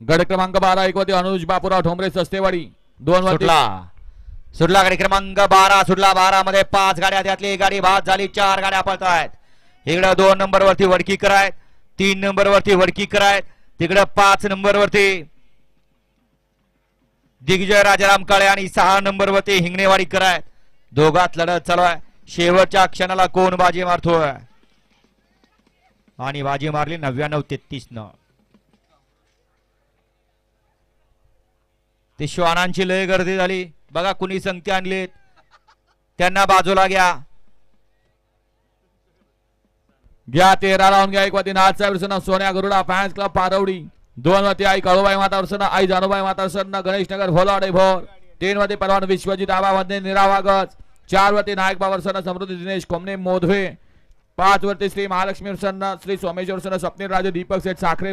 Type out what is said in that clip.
गड क्रमांक बारा एकवती अनुज बापूराव ठोंबरे सस्तेवाडी. दोन सुटला. सुटला गाडी क्रमांक बारा सुटला बारा मध्ये पाच गाड्या त्यातली एक गाडी भात झाली चार गाड्या पळतायत. इकडे दोन नंबर वरती वडकी आहेत तीन नंबर वरती वडकी आहेत तिकडे पाच नंबर वरती दिग्विजय राजाराम काळे आणि सहा नंबर वरती हिंगणेवाडी आहेत दोघात लढत चालू आहे. शेवटच्या क्षणाला कोण बाजी मारतोय? आणि बाजी मारली नव्याण्णव तेहतीस न ते श्वानांची लय गर्दी झाली. बघा कुणी संगती आणलीत. त्यांना बाजूला घ्या. घ्या तेरा लावून घ्या. एक वरती नाथसाहेब सोन्या गरुडा फॅन्स क्लब पारवडी. दोन वरती आई काळूबाई माता आई जानूबाई माता गणेश नगर भोलाडे भोर. तीन वरती परवान विश्वजित आबामध्ये निरावागज चार वरती नायक बाबा समृद्धी दिनेश कोमने मोधवे. पाच वरती श्री महालक्ष्मी वर्षना श्री सोमेश्वर स्वप्नील राजे दीपक सेठ साखरे.